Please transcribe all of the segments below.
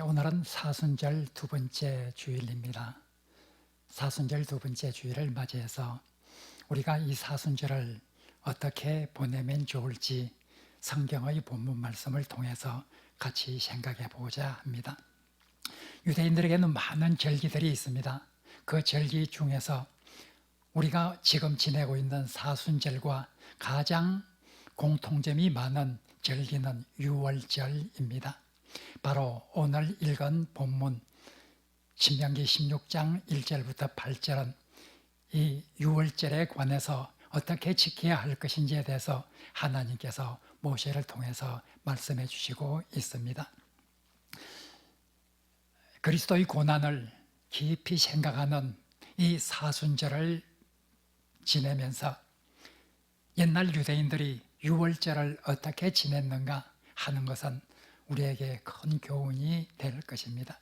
예, 오늘은 사순절 두 번째 주일입니다. 사순절 두 번째 주일을 맞이해서 우리가 이 사순절을 어떻게 보내면 좋을지 성경의 본문 말씀을 통해서 같이 생각해 보고자 합니다. 유대인들에게는 많은 절기들이 있습니다. 그 절기 중에서 우리가 지금 지내고 있는 사순절과 가장 공통점이 많은 절기는 유월절입니다. 바로 오늘 읽은 본문 신명기 16장 1절부터 8절은 이 유월절에 관해서 어떻게 지켜야 할 것인지에 대해서 하나님께서 모세를 통해서 말씀해 주시고 있습니다. 그리스도의 고난을 깊이 생각하는 이 사순절을 지내면서 옛날 유대인들이 유월절을 어떻게 지냈는가 하는 것은 우리에게 큰 교훈이 될 것입니다.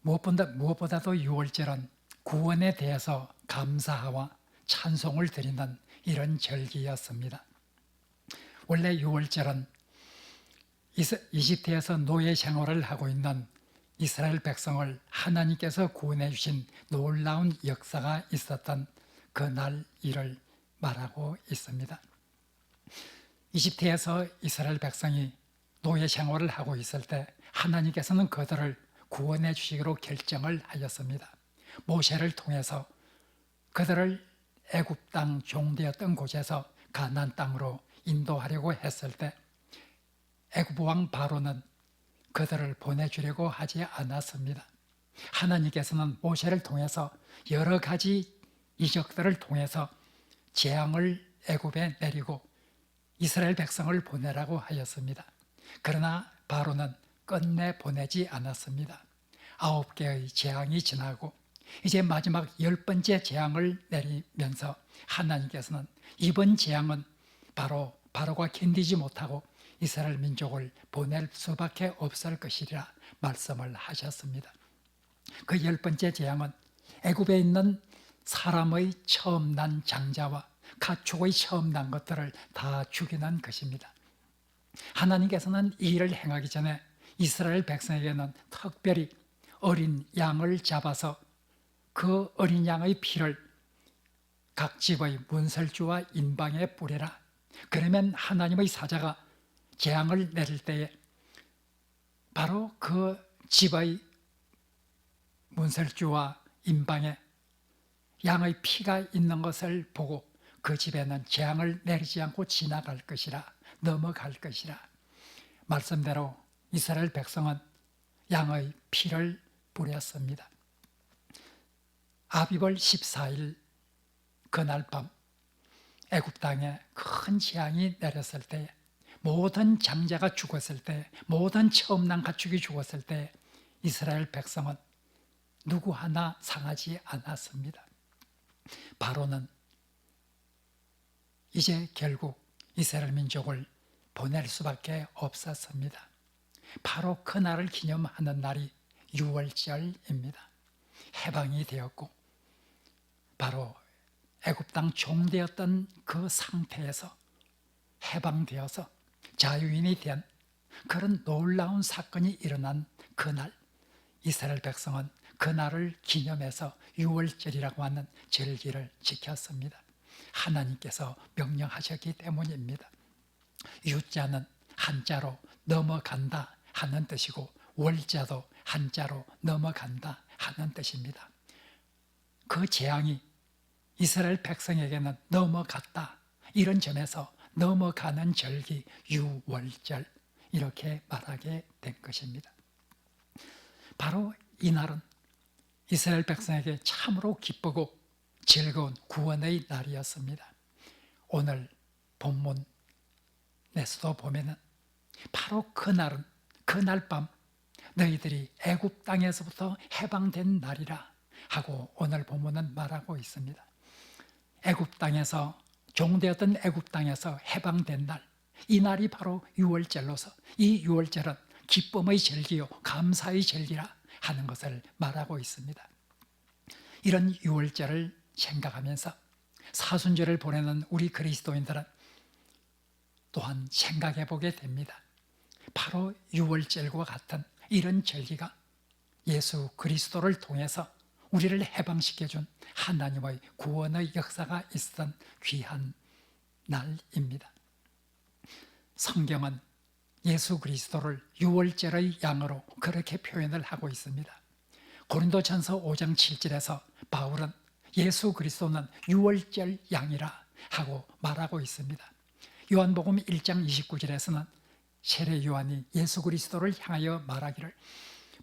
무엇보다, 무엇보다도 유월절은 구원에 대해서 감사와 찬송을 드리는 이런 절기였습니다. 원래 유월절은 이집트에서 노예 생활을 하고 있는 이스라엘 백성을 하나님께서 구원해 주신 놀라운 역사가 있었던 그날 일을 말하고 있습니다. 이집트에서 이스라엘 백성이 노예 생활을 하고 있을 때 하나님께서는 그들을 구원해 주시기로 결정을 하였습니다. 모세를 통해서 그들을 애굽 땅 종되었던 곳에서 가나안 땅으로 인도하려고 했을 때 애굽 왕 바로는 그들을 보내주려고 하지 않았습니다. 하나님께서는 모세를 통해서 여러 가지 이적들을 통해서 재앙을 애굽에 내리고 이스라엘 백성을 보내라고 하였습니다. 그러나 바로는 끝내 보내지 않았습니다. 아홉 개의 재앙이 지나고 이제 마지막 열 번째 재앙을 내리면서 하나님께서는 이번 재앙은 바로 바로가 견디지 못하고 이스라엘 민족을 보낼 수밖에 없을 것이라 말씀을 하셨습니다. 그 열 번째 재앙은 애굽에 있는 사람의 처음 난 장자와 가축의 처음 난 것들을 다 죽이는 것입니다. 하나님께서는 이 일을 행하기 전에 이스라엘 백성에게는 특별히 어린 양을 잡아서 그 어린 양의 피를 각 집의 문설주와 인방에 뿌리라. 그러면 하나님의 사자가 재앙을 내릴 때에 바로 그 집의 문설주와 인방에 양의 피가 있는 것을 보고 그 집에는 재앙을 내리지 않고 지나갈 것이라 넘어갈 것이라 말씀대로 이스라엘 백성은 양의 피를 뿌렸습니다. 아비벌 14일 그날 밤 애굽 땅에 큰 재앙이 내렸을 때 모든 장자가 죽었을 때 모든 처음 난 가축이 죽었을 때 이스라엘 백성은 누구 하나 상하지 않았습니다. 바로는 이제 결국 이스라엘 민족을 보낼 수밖에 없었습니다. 바로 그 날을 기념하는 날이 6월절입니다. 해방이 되었고 바로 애굽 땅 종되었던 그 상태에서 해방되어서 자유인이 된 그런 놀라운 사건이 일어난 그날 이스라엘 백성은 그날을 기념해서 6월절이라고 하는 절기를 지켰습니다. 하나님께서 명령하셨기 때문입니다. 유자는 한자로 넘어간다 하는 뜻이고 월자도 한자로 넘어간다 하는 뜻입니다. 그 재앙이 이스라엘 백성에게는 넘어갔다. 이런 점에서 넘어가는 절기 유월절 이렇게 말하게 된 것입니다. 바로 이날은 이스라엘 백성에게 참으로 기쁘고 즐거운 구원의 날이었습니다. 오늘 본문에서도 보면은 바로 그날은 그날 밤 너희들이 애굽 땅에서부터 해방된 날이라 하고 오늘 본문은 말하고 있습니다. 애굽 땅에서 종되었던 애굽 땅에서 해방된 날, 이 날이 바로 유월절로서 이 유월절은 기쁨의 절기요 감사의 절기라 하는 것을 말하고 있습니다. 이런 유월절을 생각하면서 사순절을 보내는 우리 그리스도인들은 또한 생각해 보게 됩니다. 바로 유월절과 같은 이런 절기가 예수 그리스도를 통해서 우리를 해방시켜 준 하나님의 구원의 역사가 있었던 귀한 날입니다. 성경은 예수 그리스도를 유월절의 양으로 그렇게 표현을 하고 있습니다. 고린도전서 5장 7절에서 바울은 예수 그리스도는 유월절 양이라 하고 말하고 있습니다. 요한복음 1장 29절에서는 세례 요한이 예수 그리스도를 향하여 말하기를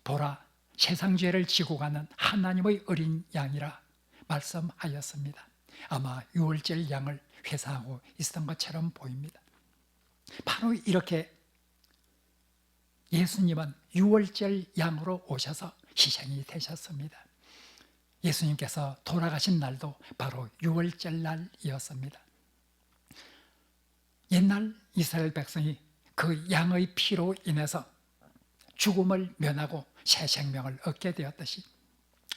보라 세상 죄를 지고 가는 하나님의 어린 양이라 말씀하였습니다. 아마 유월절 양을 회상하고 있었던 것처럼 보입니다. 바로 이렇게 예수님은 유월절 양으로 오셔서 희생이 되셨습니다. 예수님께서 돌아가신 날도 바로 유월절 날이었습니다. 옛날 이스라엘 백성이 그 양의 피로 인해서 죽음을 면하고 새 생명을 얻게 되었듯이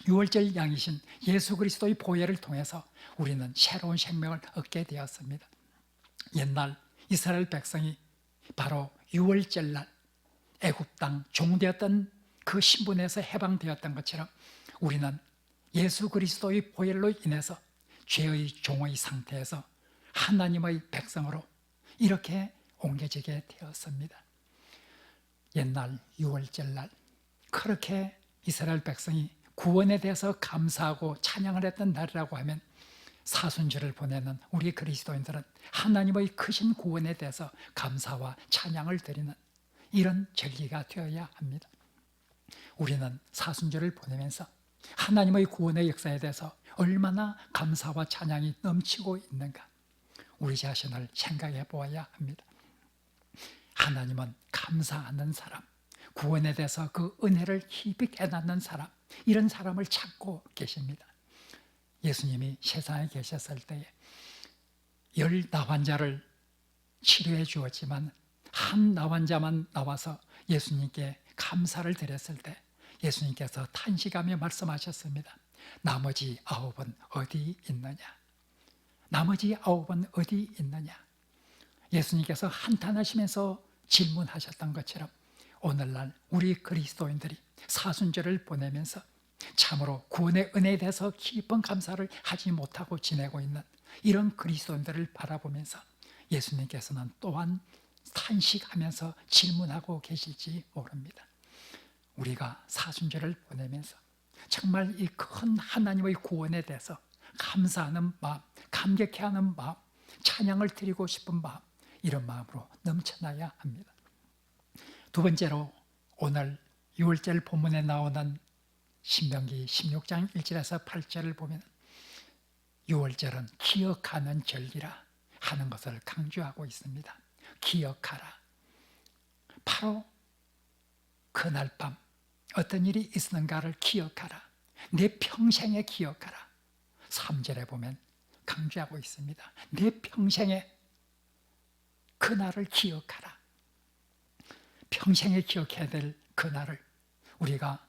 유월절 양이신 예수 그리스도의 보혈을 통해서 우리는 새로운 생명을 얻게 되었습니다. 옛날 이스라엘 백성이 바로 유월절 날 애굽 땅 종되었던 그 신분에서 해방되었던 것처럼 우리는 예수 그리스도의 보혈로 인해서 죄의 종의 상태에서 하나님의 백성으로 이렇게 옮겨지게 되었습니다. 옛날 6월절 날 그렇게 이스라엘 백성이 구원에 대해서 감사하고 찬양을 했던 날이라고 하면 사순절을 보내는 우리 그리스도인들은 하나님의 크신 구원에 대해서 감사와 찬양을 드리는 이런 절기가 되어야 합니다. 우리는 사순절을 보내면서 하나님의 구원의 역사에 대해서 얼마나 감사와 찬양이 넘치고 있는가 우리 자신을 생각해 보아야 합니다. 하나님은 감사하는 사람, 구원에 대해서 그 은혜를 깊이 깨닫는 사람, 이런 사람을 찾고 계십니다. 예수님이 세상에 계셨을 때에 열 나환자를 치료해 주었지만 한 나환자만 나와서 예수님께 감사를 드렸을 때 예수님께서 탄식하며 말씀하셨습니다. 나머지 아홉은 어디 있느냐? 나머지 아홉은 어디 있느냐? 예수님께서 한탄하시면서 질문하셨던 것처럼 오늘날 우리 그리스도인들이 사순절을 보내면서 참으로 구원의 은혜에 대해서 깊은 감사를 하지 못하고 지내고 있는 이런 그리스도인들을 바라보면서 예수님께서는 또한 탄식하면서 질문하고 계실지 모릅니다. 우리가 사순절을 보내면서 정말 이 큰 하나님의 구원에 대해서 감사하는 마음, 감격해하는 마음, 찬양을 드리고 싶은 마음, 이런 마음으로 넘쳐나야 합니다. 두 번째로 오늘 6월절 본문에 나오는 신명기 16장 1절에서 8절을 보면 6월절은 기억하는 절기라 하는 것을 강조하고 있습니다. 기억하라. 바로 그날 밤 어떤 일이 있었는가를 기억하라. 내 평생에 기억하라. 3절에 보면 강조하고 있습니다. 내 평생에 그날을 기억하라. 평생에 기억해야 될 그날을 우리가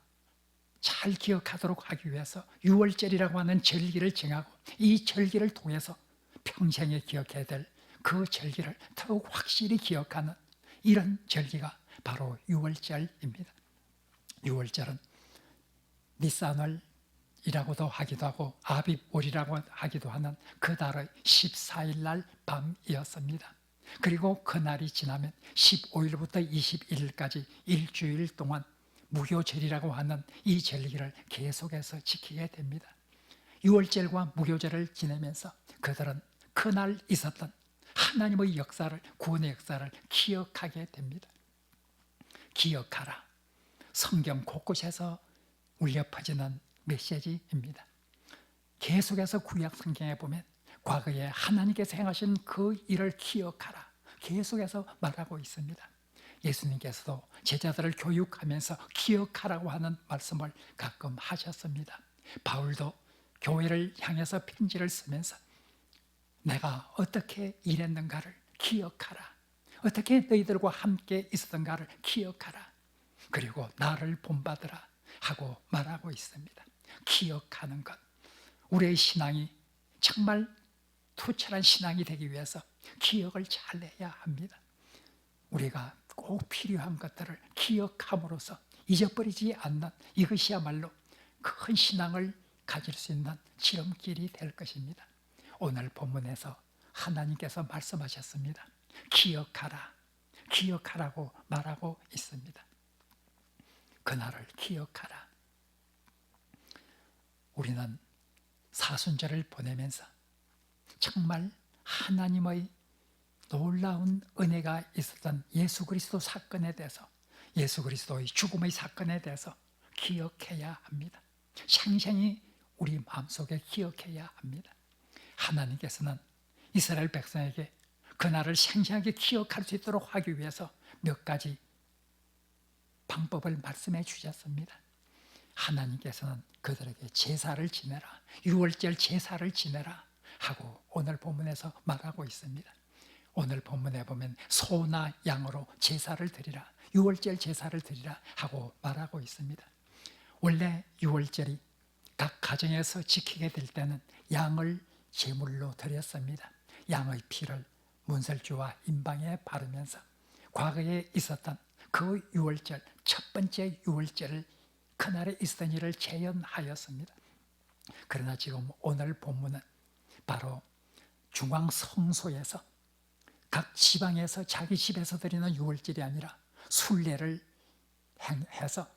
잘 기억하도록 하기 위해서 6월절이라고 하는 절기를 정하고 이 절기를 통해서 평생에 기억해야 될 그 절기를 더욱 확실히 기억하는 이런 절기가 바로 6월절입니다. 6월절은 니산월이라고도 하기도 하고 아비월이라고 하기도 하는 그 달의 14일 날 밤이었습니다. 그리고 그날이 지나면 15일부터 21일까지 일주일 동안 무교절이라고 하는 이 절기를 계속해서 지키게 됩니다. 6월절과 무교절을 지내면서 그들은 그날 있었던 하나님의 역사를 구원의 역사를 기억하게 됩니다. 기억하라. 성경 곳곳에서 울려 퍼지는 메시지입니다. 계속해서 구약 성경에 보면 과거에 하나님께서 행하신 그 일을 기억하라. 계속해서 말하고 있습니다. 예수님께서도 제자들을 교육하면서 기억하라고 하는 말씀을 가끔 하셨습니다. 바울도 교회를 향해서 편지를 쓰면서 내가 어떻게 일했는가를 기억하라. 어떻게 너희들과 함께 있었던가를 기억하라. 그리고 나를 본받으라 하고 말하고 있습니다. 기억하는 것. 우리의 신앙이 정말 투철한 신앙이 되기 위해서 기억을 잘 해야 합니다. 우리가 꼭 필요한 것들을 기억함으로써 잊어버리지 않는 이것이야말로 큰 신앙을 가질 수 있는 지름길이 될 것입니다. 오늘 본문에서 하나님께서 말씀하셨습니다. 기억하라. 기억하라고 말하고 있습니다. 그날을 기억하라. 우리는 사순절을 보내면서 정말 하나님의 놀라운 은혜가 있었던 예수 그리스도 사건에 대해서 예수 그리스도의 죽음의 사건에 대해서 기억해야 합니다. 생생히 우리 마음속에 기억해야 합니다. 하나님께서는 이스라엘 백성에게 그날을 생생하게 기억할 수 있도록 하기 위해서 몇 가지 방법을 말씀해 주셨습니다. 하나님께서는 그들에게 제사를 지내라. 유월절 제사를 지내라 하고 오늘 본문에서 말하고 있습니다. 오늘 본문에 보면 소나 양으로 제사를 드리라. 유월절 제사를 드리라 하고 말하고 있습니다. 원래 유월절이 각 가정에서 지키게 될 때는 양을 제물로 드렸습니다. 양의 피를 문설주와 임방에 바르면서 과거에 있었던 그 유월절 첫 번째 유월절을 그날에 있었던 일을 재현하였습니다. 그러나 지금 오늘 본문은 바로 중앙 성소에서 각 지방에서 자기 집에서 드리는 유월절이 아니라 순례를 행해서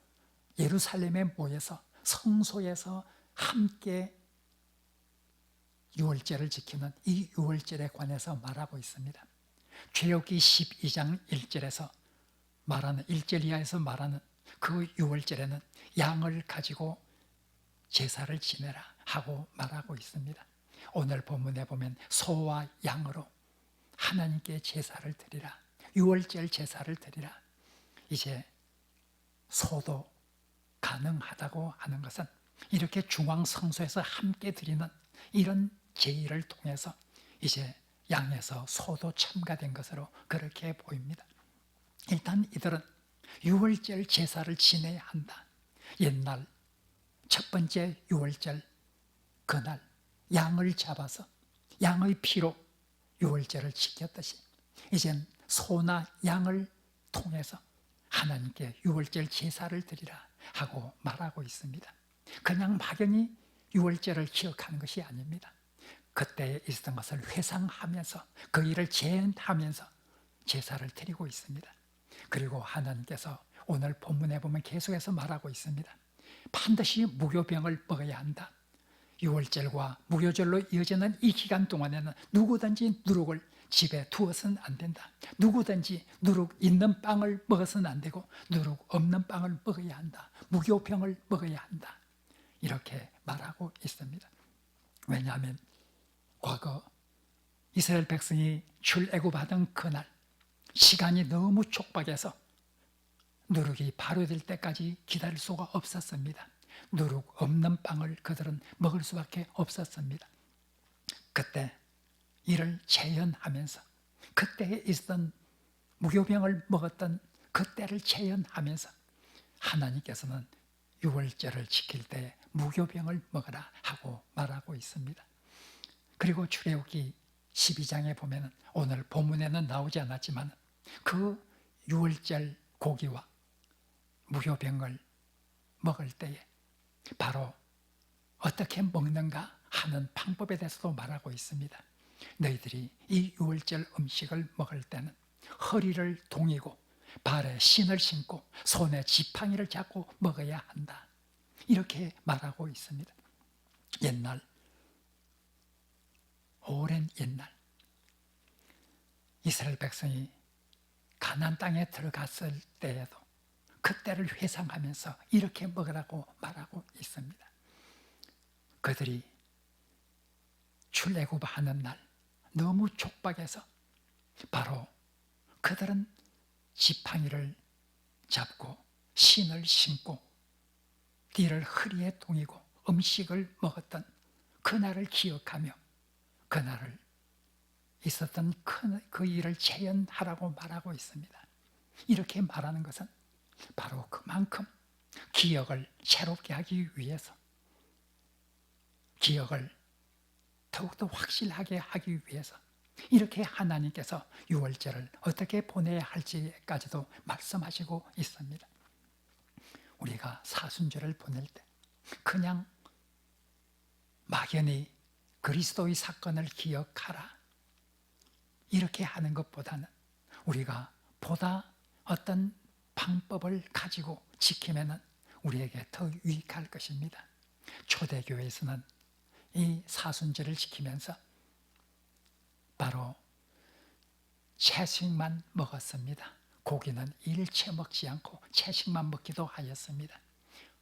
예루살렘에 모여서 성소에서 함께 유월절을 지키는 이 유월절에 관해서 말하고 있습니다. 죄옥기 12장 1절에서 말하는 1절 이하에서 말하는 그 유월절에는 양을 가지고 제사를 지내라 하고 말하고 있습니다. 오늘 본문에 보면 소와 양으로 하나님께 제사를 드리라. 유월절 제사를 드리라. 이제 소도 가능하다고 하는 것은 이렇게 중앙 성소에서 함께 드리는 이런 제의를 통해서 이제 양에서 소도 첨가된 것으로 그렇게 보입니다. 일단 이들은 유월절 제사를 지내야 한다. 옛날 첫 번째 유월절 그날 양을 잡아서 양의 피로 유월절을 지켰듯이 이젠 소나 양을 통해서 하나님께 유월절 제사를 드리라 하고 말하고 있습니다. 그냥 막연히 유월절을 기억하는 것이 아닙니다. 그때 있었던 것을 회상하면서 그 일을 재현하면서 제사를 드리고 있습니다. 그리고 하나님께서 오늘 본문에 보면 계속해서 말하고 있습니다. 반드시 무교병을 먹어야 한다. 유월절과 무교절로 이어지는 이 기간 동안에는 누구든지 누룩을 집에 두어서는 안 된다. 누구든지 누룩 있는 빵을 먹어서는 안 되고 누룩 없는 빵을 먹어야 한다. 무교병을 먹어야 한다. 이렇게 말하고 있습니다. 왜냐하면 과거 이스라엘 백성이 출애굽하던 그날 시간이 너무 촉박해서 누룩이 발효될 때까지 기다릴 수가 없었습니다. 누룩 없는 빵을 그들은 먹을 수밖에 없었습니다. 그때 이를 재현하면서 그때에 있었던 무교병을 먹었던 그때를 재현하면서 하나님께서는 유월절을 지킬 때 무교병을 먹어라 하고 말하고 있습니다. 그리고 출애굽기 12장에 보면은 오늘 본문에는 나오지 않았지만 그 유월절 고기와 무효병을 먹을 때에 바로 어떻게 먹는가 하는 방법에 대해서도 말하고 있습니다. 너희들이 이 유월절 음식을 먹을 때는 허리를 동이고 발에 신을 신고 손에 지팡이를 잡고 먹어야 한다. 이렇게 말하고 있습니다. 옛날 오랜 옛날 이스라엘 백성이 가나안 땅에 들어갔을 때에도 그때를 회상하면서 이렇게 먹으라고 말하고 있습니다. 그들이 출애굽하는 날 너무 촉박해서 바로 그들은 지팡이를 잡고 신을 신고 띠를 허리에 동이고 음식을 먹었던 그날을 기억하며 그날을 있었던 그, 그 일을 재현하라고 말하고 있습니다. 이렇게 말하는 것은 바로 그만큼 기억을 새롭게 하기 위해서 기억을 더욱더 확실하게 하기 위해서 이렇게 하나님께서 유월절을 어떻게 보내야 할지까지도 말씀하시고 있습니다. 우리가 사순절을 보낼 때 그냥 막연히 그리스도의 사건을 기억하라 이렇게 하는 것보다는 우리가 보다 어떤 방법을 가지고 지키면은 우리에게 더 유익할 것입니다. 초대교회에서는 이 사순절을 지키면서 바로 채식만 먹었습니다. 고기는 일체 먹지 않고 채식만 먹기도 하였습니다.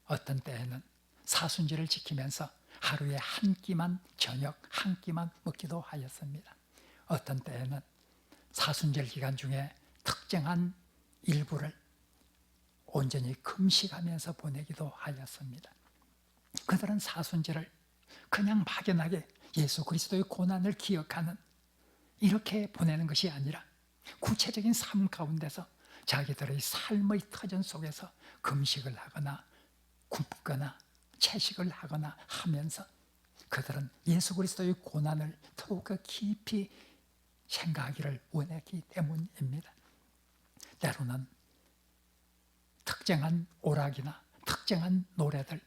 어떤 때에는 사순절을 지키면서 하루에 한 끼만 저녁 한 끼만 먹기도 하였습니다. 어떤 때에는 사순절 기간 중에 특정한 일부를 온전히 금식하면서 보내기도 하였습니다. 그들은 사순절을 그냥 막연하게 예수 그리스도의 고난을 기억하는 이렇게 보내는 것이 아니라 구체적인 삶 가운데서 자기들의 삶의 터전 속에서 금식을 하거나 굶거나 채식을 하거나 하면서 그들은 예수 그리스도의 고난을 더욱 깊이 생각하기를 원했기 때문입니다. 때로는 특정한 오락이나 특정한 노래들,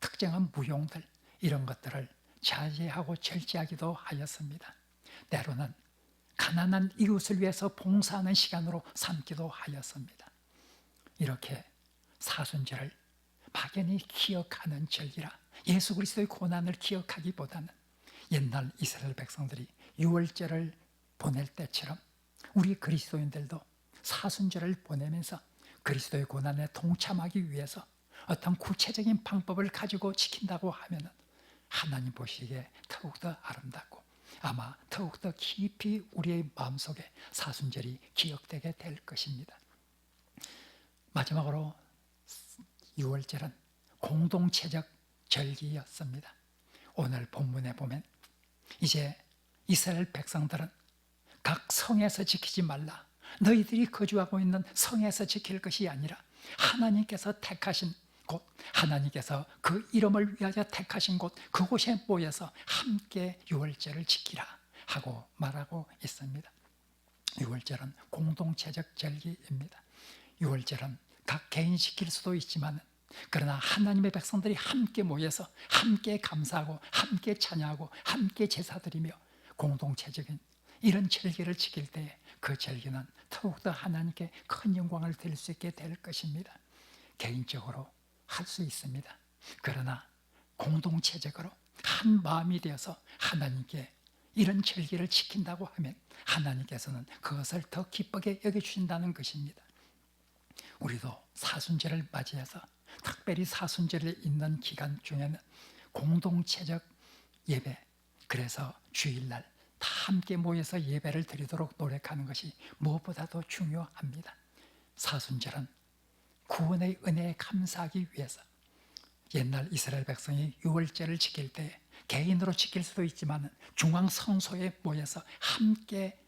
특정한 무용들 이런 것들을 자제하고 절제하기도 하였습니다. 때로는 가난한 이웃을 위해서 봉사하는 시간으로 삼기도 하였습니다. 이렇게 사순절을 막연히 기억하는 절기라 예수 그리스도의 고난을 기억하기보다는 옛날 이스라엘 백성들이 유월절을 보낼 때처럼 우리 그리스도인들도 사순절을 보내면서 그리스도의 고난에 동참하기 위해서 어떤 구체적인 방법을 가지고 지킨다고 하면 하나님 보시기에 더욱더 아름답고 아마 더욱더 깊이 우리의 마음속에 사순절이 기억되게 될 것입니다. 마지막으로 6월절은 공동체적 절기였습니다. 오늘 본문에 보면 이제 이스라엘 백성들은 각 성에서 지키지 말라. 너희들이 거주하고 있는 성에서 지킬 것이 아니라 하나님께서 택하신 곳, 하나님께서 그 이름을 위하여 택하신 곳, 그곳에 모여서 함께 유월절을 지키라 하고 말하고 있습니다. 유월절은 공동체적 절기입니다. 유월절은 각 개인이 지킬 수도 있지만 그러나 하나님의 백성들이 함께 모여서 함께 감사하고 함께 찬양하고 함께 제사드리며 공동체적인 이런 절기를 지킬 때에 그 절기는 더욱더 하나님께 큰 영광을 드릴 수 있게 될 것입니다. 개인적으로 할 수 있습니다. 그러나 공동체적으로 한 마음이 되어서 하나님께 이런 절기를 지킨다고 하면 하나님께서는 그것을 더 기쁘게 여겨주신다는 것입니다. 우리도 사순절을 맞이해서 특별히 사순절을 있는 기간 중에는 공동체적 예배, 그래서 주일날 다 함께 모여서 예배를 드리도록 노력하는 것이 무엇보다도 중요합니다. 사순절은 구원의 은혜에 감사하기 위해서 옛날 이스라엘 백성이 유월절을 지킬 때 개인으로 지킬 수도 있지만 중앙 성소에 모여서 함께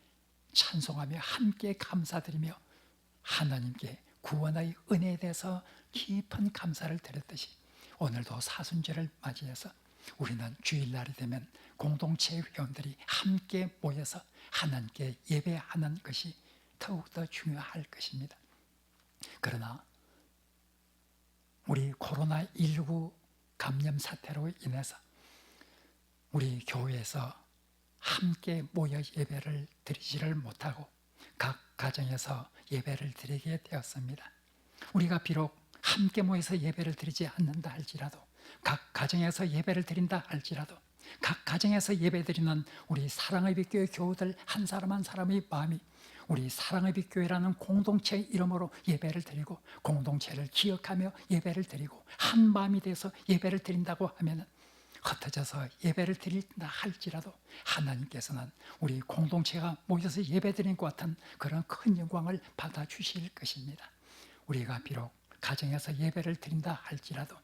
찬송하며 함께 감사드리며 하나님께 구원의 은혜에 대해서 깊은 감사를 드렸듯이 오늘도 사순절을 맞이해서 우리는 주일날이 되면 공동체 회원들이 함께 모여서 하나님께 예배하는 것이 더욱더 중요할 것입니다. 그러나 우리 코로나19 감염 사태로 인해서 우리 교회에서 함께 모여 예배를 드리지를 못하고 각 가정에서 예배를 드리게 되었습니다. 우리가 비록 함께 모여서 예배를 드리지 않는다 할지라도 각 가정에서 예배를 드린다 할지라도 각 가정에서 예배 드리는 우리 사랑의 빛교회 교우들 한 사람 한 사람의 마음이 우리 사랑의 빛교회라는 공동체 이름으로 예배를 드리고 공동체를 기억하며 예배를 드리고 한 마음이 돼서 예배를 드린다고 하면은 흩어져서 예배를 드린다 할지라도 하나님께서는 우리 공동체가 모여서 예배 드린 것 같은 그런 큰 영광을 받아 주실 것입니다. 우리가 비록 가정에서 예배를 드린다 할지라도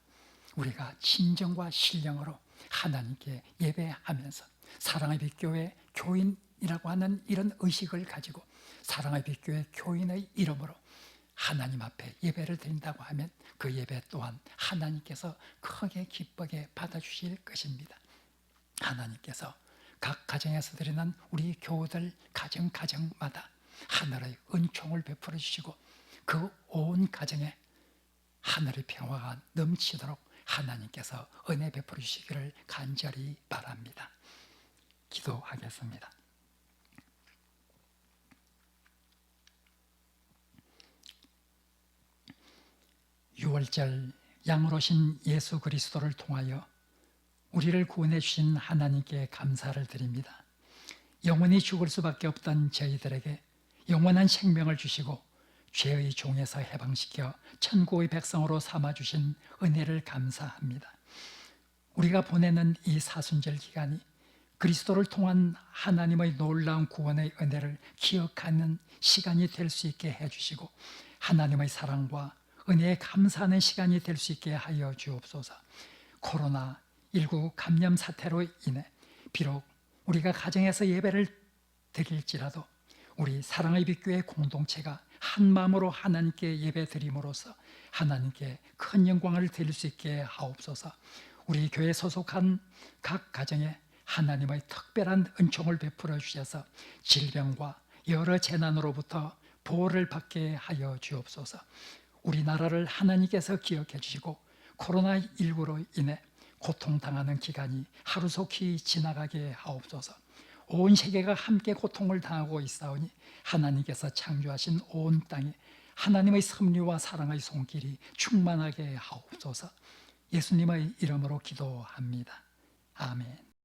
우리가 진정과 신령으로 하나님께 예배하면서 사랑의 빛교회 교인이라고 하는 이런 의식을 가지고 사랑의 빛교회 교인의 이름으로 하나님 앞에 예배를 드린다고 하면 그 예배 또한 하나님께서 크게 기쁘게 받아주실 것입니다. 하나님께서 각 가정에서 드리는 우리 교우들 가정 가정마다 하늘의 은총을 베풀어 주시고 그 온 가정에 하늘의 평화가 넘치도록 하나님께서 은혜 베풀어 주시기를 간절히 바랍니다. 기도하겠습니다. 유월절 양으로신 예수 그리스도를 통하여 우리를 구원해 주신 하나님께 감사를 드립니다. 영원히 죽을 수밖에 없던 저희들에게 영원한 생명을 주시고 죄의 종에서 해방시켜 천국의 백성으로 삼아 주신 은혜를 감사합니다. 우리가 보내는 이 사순절 기간이 그리스도를 통한 하나님의 놀라운 구원의 은혜를 기억하는 시간이 될 수 있게 해 주시고 하나님의 사랑과 은혜에 감사하는 시간이 될 수 있게 하여 주옵소서. 코로나 19 감염 사태로 인해 비록 우리가 가정에서 예배를 드릴지라도 우리 사랑의 빛교회 공동체가 한 마음으로 하나님께 예배 드림으로써 하나님께 큰 영광을 드릴 수 있게 하옵소서. 우리 교회 소속한 각 가정에 하나님의 특별한 은총을 베풀어 주셔서 질병과 여러 재난으로부터 보호를 받게 하여 주옵소서. 우리나라를 하나님께서 기억해 주시고 코로나19로 인해 고통당하는 기간이 하루속히 지나가게 하옵소서. 온 세계가 함께 고통을 당하고 있사오니 하나님께서 창조하신 온 땅에 하나님의 섭리와 사랑의 손길이 충만하게 하옵소서. 예수님의 이름으로 기도합니다. 아멘.